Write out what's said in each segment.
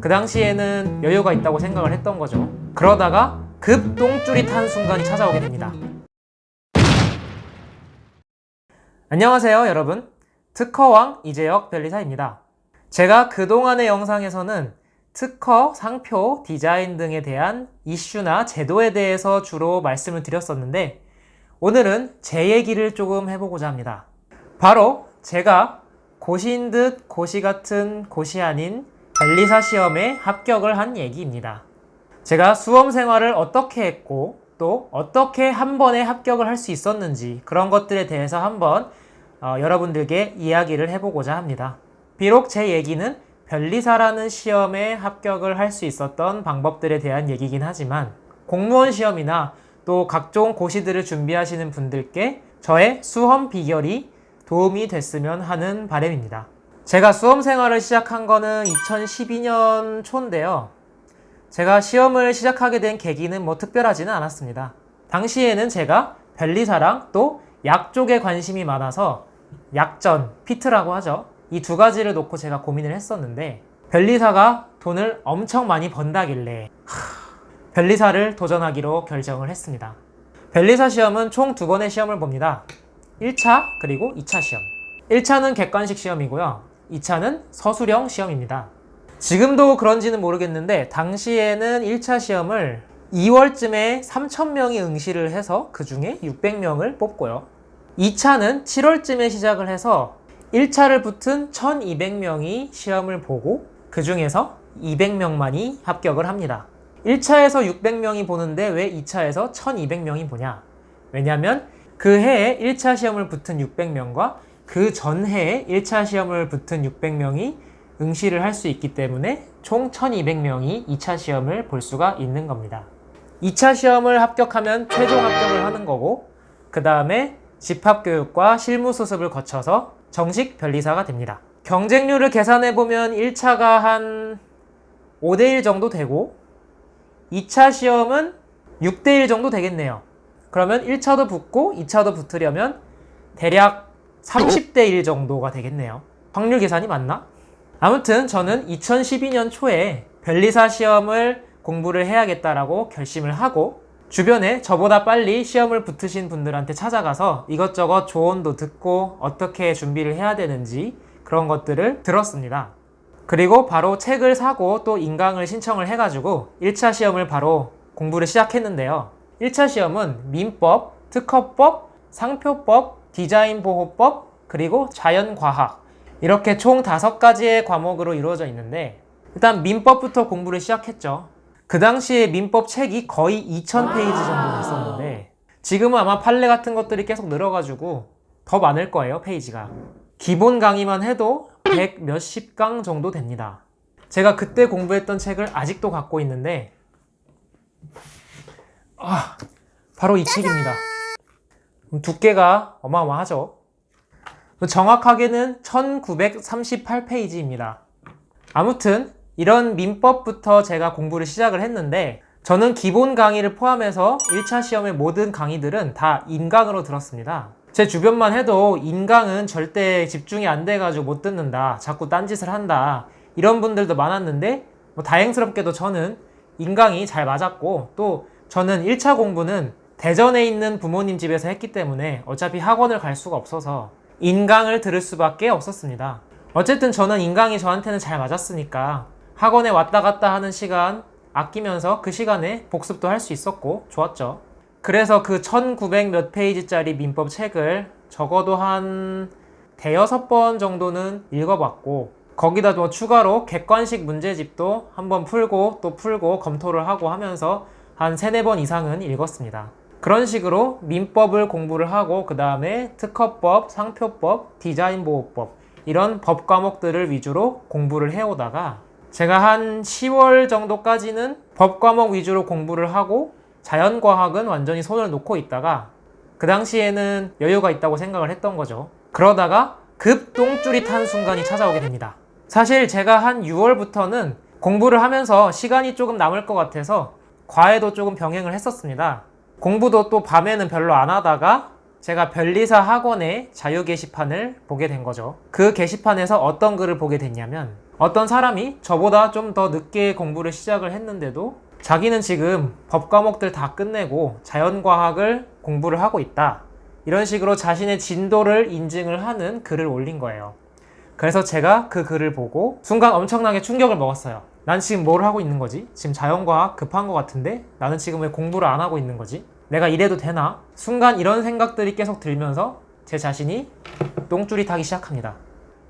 그 당시에는 여유가 있다고 생각을 했던 거죠. 그러다가 급 똥줄이 탄 순간이 찾아오게 됩니다. 안녕하세요, 여러분. 특허왕 이재혁 변리사입니다. 제가 그동안의 영상에서는 특허, 상표, 디자인 등에 대한 이슈나 제도에 대해서 주로 말씀을 드렸었는데 오늘은 제 얘기를 조금 해보고자 합니다. 바로 제가 고시인 듯 고시 같은 고시 아닌 변리사 시험에 합격을 한 얘기입니다. 제가 수험 생활을 어떻게 했고 또 어떻게 한 번에 합격을 할 수 있었는지 그런 것들에 대해서 한번 어, 여러분들께 이야기를 해보고자 합니다. 비록 제 얘기는 변리사라는 시험에 합격을 할 수 있었던 방법들에 대한 얘기긴 하지만 공무원 시험이나 또 각종 고시들을 준비하시는 분들께 저의 수험 비결이 도움이 됐으면 하는 바람입니다. 제가 수험 생활을 시작한 거는 2012년 초인데요. 제가 시험을 시작하게 된 계기는 뭐 특별하지는 않았습니다. 당시에는 제가 변리사랑 또 약 쪽에 관심이 많아서 약전, 피트라고 하죠. 이 두 가지를 놓고 제가 고민을 했었는데 변리사가 돈을 엄청 많이 번다길래 하, 변리사를 도전하기로 결정을 했습니다. 변리사 시험은 총 두 번의 시험을 봅니다. 1차 그리고 2차 시험. 1차는 객관식 시험이고요. 2차는 서술형 시험입니다. 지금도 그런지는 모르겠는데 당시에는 1차 시험을 2월쯤에 3,000명이 응시를 해서 그 중에 600명을 뽑고요. 2차는 7월쯤에 시작을 해서 1차를 붙은 1,200명이 시험을 보고 그 중에서 200명만이 합격을 합니다. 1차에서 600명이 보는데 왜 2차에서 1,200명이 보냐? 왜냐하면 그 해에 1차 시험을 붙은 600명과 그 전해에 1차 시험을 붙은 600명이 응시를 할 수 있기 때문에 총 1200명이 2차 시험을 볼 수가 있는 겁니다. 2차 시험을 합격하면 최종 합격을 하는 거고 그 다음에 집합교육과 실무수습을 거쳐서 정식 변리사가 됩니다. 경쟁률을 계산해 보면 1차가 한 5대1 정도 되고 2차 시험은 6대1 정도 되겠네요. 그러면 1차도 붙고 2차도 붙으려면 대략 30대 1 정도가 되겠네요. 확률 계산이 맞나? 아무튼 저는 2012년 초에 변리사 시험을 공부를 해야겠다라고 결심을 하고 주변에 저보다 빨리 시험을 붙으신 분들한테 찾아가서 이것저것 조언도 듣고 어떻게 준비를 해야 되는지 그런 것들을 들었습니다. 그리고 바로 책을 사고 또 인강을 신청을 해가지고 1차 시험을 바로 공부를 시작했는데요. 1차 시험은 민법, 특허법, 상표법, 디자인 보호법, 그리고 자연과학 이렇게 총 다섯 가지의 과목으로 이루어져 있는데 일단 민법부터 공부를 시작했죠. 그 당시에 민법 책이 거의 2,000페이지 정도 됐었는데 지금은 아마 판례 같은 것들이 계속 늘어가지고 더 많을 거예요, 페이지가. 기본 강의만 해도 100 몇십 강 정도 됩니다. 제가 그때 공부했던 책을 아직도 갖고 있는데 아, 바로 이 책입니다. 두께가 어마어마하죠. 정확하게는 1938페이지입니다. 아무튼 이런 민법부터 제가 공부를 시작을 했는데 저는 기본 강의를 포함해서 1차 시험의 모든 강의들은 다 인강으로 들었습니다. 제 주변만 해도 인강은 절대 집중이 안 돼가지고 못 듣는다. 자꾸 딴짓을 한다. 이런 분들도 많았는데 뭐 다행스럽게도 저는 인강이 잘 맞았고 또 저는 1차 공부는 대전에 있는 부모님 집에서 했기 때문에 어차피 학원을 갈 수가 없어서 인강을 들을 수밖에 없었습니다. 어쨌든 저는 인강이 저한테는 잘 맞았으니까 학원에 왔다 갔다 하는 시간 아끼면서 그 시간에 복습도 할 수 있었고 좋았죠. 그래서 그 1900 몇 페이지짜리 민법 책을 적어도 한 대여섯 번 정도는 읽어봤고 거기다 뭐 추가로 객관식 문제집도 한번 풀고 또 풀고 검토를 하고 하면서 한 세네 번 이상은 읽었습니다. 그런 식으로 민법을 공부를 하고 그 다음에 특허법, 상표법, 디자인보호법 이런 법 과목들을 위주로 공부를 해오다가 제가 한 10월 정도까지는 법 과목 위주로 공부를 하고 자연과학은 완전히 손을 놓고 있다가 그 당시에는 여유가 있다고 생각을 했던 거죠. 그러다가 급 똥줄이 탄 순간이 찾아오게 됩니다. 사실 제가 한 6월부터는 공부를 하면서 시간이 조금 남을 것 같아서 과외도 조금 병행을 했었습니다. 공부도 또 밤에는 별로 안 하다가 제가 변리사 학원의 자유 게시판을 보게 된 거죠. 그 게시판에서 어떤 글을 보게 됐냐면 어떤 사람이 저보다 좀 더 늦게 공부를 시작을 했는데도 자기는 지금 법 과목들 다 끝내고 자연과학을 공부를 하고 있다. 이런 식으로 자신의 진도를 인증을 하는 글을 올린 거예요. 그래서 제가 그 글을 보고 순간 엄청나게 충격을 먹었어요. 난 지금 뭘 하고 있는 거지? 지금 자연과학 급한 것 같은데? 나는 지금 왜 공부를 안 하고 있는 거지? 내가 이래도 되나? 순간 이런 생각들이 계속 들면서 제 자신이 똥줄이 타기 시작합니다.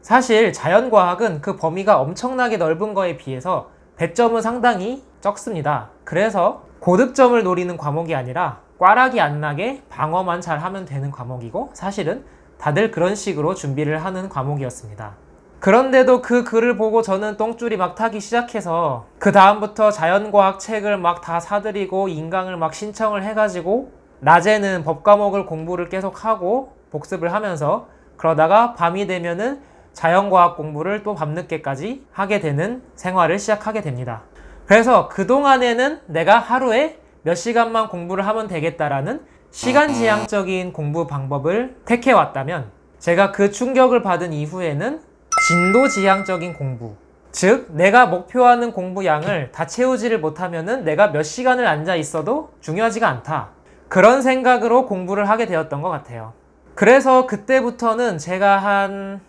사실 자연과학은 그 범위가 엄청나게 넓은 거에 비해서 배점은 상당히 적습니다. 그래서 고득점을 노리는 과목이 아니라 꽈락이 안 나게 방어만 잘 하면 되는 과목이고 사실은 다들 그런 식으로 준비를 하는 과목이었습니다. 그런데도 그 글을 보고 저는 똥줄이 막 타기 시작해서 그 다음부터 자연과학 책을 막 다 사들이고 인강을 막 신청을 해가지고 낮에는 법 과목을 공부를 계속 하고 복습을 하면서 그러다가 밤이 되면은 자연과학 공부를 또 밤늦게까지 하게 되는 생활을 시작하게 됩니다. 그래서 그동안에는 내가 하루에 몇 시간만 공부를 하면 되겠다라는 시간 지향적인 공부 방법을 택해왔다면 제가 그 충격을 받은 이후에는 진도 지향적인 공부. 즉, 내가 목표하는 공부 양을 다 채우지를 못하면은 내가 몇 시간을 앉아 있어도 중요하지가 않다. 그런 생각으로 공부를 하게 되었던 것 같아요. 그래서 그때부터는 제가 한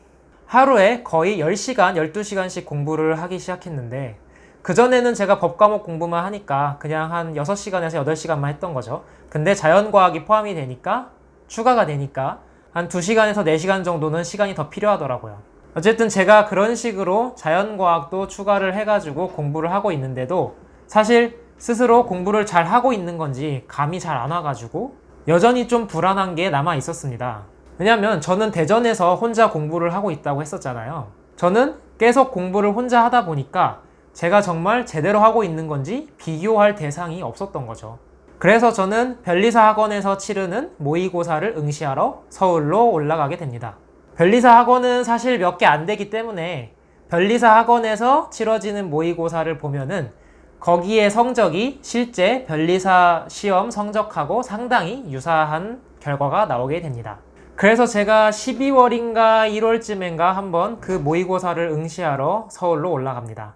하루에 거의 10시간, 12시간씩 공부를 하기 시작했는데, 그전에는 제가 법 과목 공부만 하니까 그냥 한 6시간에서 8시간만 했던 거죠. 근데 자연과학이 포함이 되니까, 추가가 되니까, 한 2시간에서 4시간 정도는 시간이 더 필요하더라고요. 어쨌든 제가 그런 식으로 자연과학도 추가를 해가지고 공부를 하고 있는데도 사실 스스로 공부를 잘 하고 있는 건지 감이 잘 안 와가지고 여전히 좀 불안한 게 남아 있었습니다. 왜냐면 저는 대전에서 혼자 공부를 하고 있다고 했었잖아요. 저는 계속 공부를 혼자 하다 보니까 제가 정말 제대로 하고 있는 건지 비교할 대상이 없었던 거죠. 그래서 저는 변리사 학원에서 치르는 모의고사를 응시하러 서울로 올라가게 됩니다. 변리사 학원은 사실 몇 개 안 되기 때문에 변리사 학원에서 치러지는 모의고사를 보면은 거기에 성적이 실제 변리사 시험 성적하고 상당히 유사한 결과가 나오게 됩니다. 그래서 제가 12월인가 1월쯤인가 한번 그 모의고사를 응시하러 서울로 올라갑니다.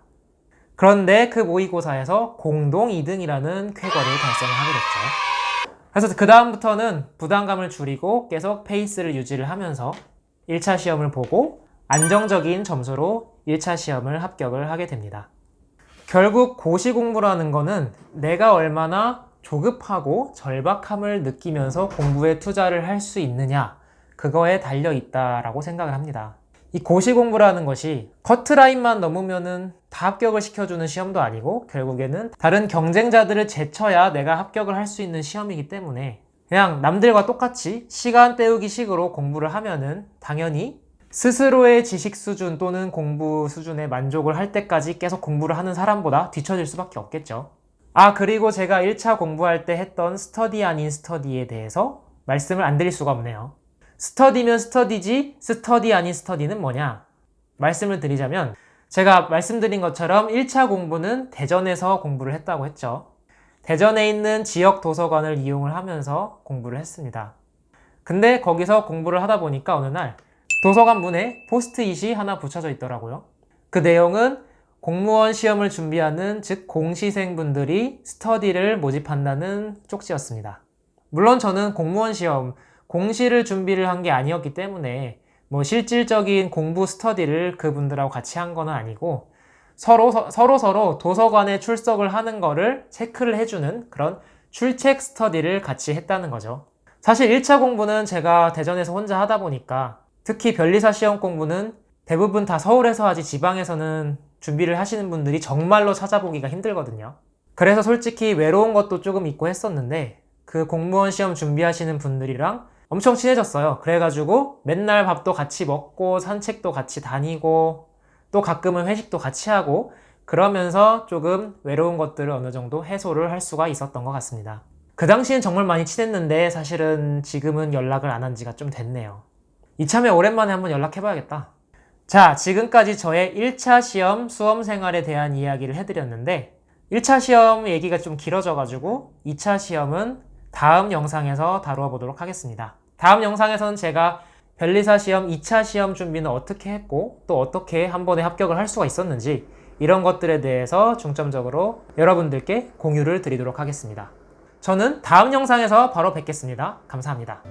그런데 그 모의고사에서 공동 2등이라는 쾌거를 달성하게 됐죠. 그래서 그 다음부터는 부담감을 줄이고 계속 페이스를 유지를 하면서 1차 시험을 보고 안정적인 점수로 1차 시험을 합격을 하게 됩니다. 결국 고시 공부라는 거는 내가 얼마나 조급하고 절박함을 느끼면서 공부에 투자를 할 수 있느냐 그거에 달려 있다라고 생각을 합니다. 이 고시 공부라는 것이 커트라인만 넘으면은 다 합격을 시켜주는 시험도 아니고 결국에는 다른 경쟁자들을 제쳐야 내가 합격을 할 수 있는 시험이기 때문에 그냥 남들과 똑같이 시간 때우기 식으로 공부를 하면은 당연히 스스로의 지식 수준 또는 공부 수준에 만족을 할 때까지 계속 공부를 하는 사람보다 뒤처질 수밖에 없겠죠. 아, 그리고 제가 1차 공부할 때 했던 스터디 아닌 스터디에 대해서 말씀을 안 드릴 수가 없네요. 스터디면 스터디지, 스터디 아닌 스터디는 뭐냐? 말씀을 드리자면, 제가 말씀드린 것처럼 1차 공부는 대전에서 공부를 했다고 했죠. 대전에 있는 지역 도서관을 이용을 하면서 공부를 했습니다. 근데 거기서 공부를 하다 보니까 어느 날 도서관 문에 포스트잇이 하나 붙여져 있더라고요. 그 내용은 공무원 시험을 준비하는 즉 공시생분들이 스터디를 모집한다는 쪽지였습니다. 물론 저는 공무원 시험 공시를 준비를 한 게 아니었기 때문에 뭐 실질적인 공부 스터디를 그분들하고 같이 한 건 아니고 서로 서로 서로 도서관에 출석을 하는 거를 체크를 해주는 그런 출첵 스터디를 같이 했다는 거죠. 사실 1차 공부는 제가 대전에서 혼자 하다 보니까 특히 변리사 시험 공부는 대부분 다 서울에서 하지 지방에서는 준비를 하시는 분들이 정말로 찾아보기가 힘들거든요. 그래서 솔직히 외로운 것도 조금 있고 했었는데 그 공무원 시험 준비하시는 분들이랑 엄청 친해졌어요. 그래가지고 맨날 밥도 같이 먹고 산책도 같이 다니고 또 가끔은 회식도 같이 하고 그러면서 조금 외로운 것들을 어느 정도 해소를 할 수가 있었던 것 같습니다. 그 당시엔 정말 많이 친했는데 사실은 지금은 연락을 안 한 지가 좀 됐네요. 이참에 오랜만에 한번 연락해봐야겠다. 자, 지금까지 저의 1차 시험 수험 생활에 대한 이야기를 해드렸는데 1차 시험 얘기가 좀 길어져가지고 2차 시험은 다음 영상에서 다루어 보도록 하겠습니다. 다음 영상에서는 제가 변리사 시험 2차 시험 준비는 어떻게 했고 또 어떻게 한 번에 합격을 할 수가 있었는지 이런 것들에 대해서 중점적으로 여러분들께 공유를 드리도록 하겠습니다. 저는 다음 영상에서 바로 뵙겠습니다. 감사합니다.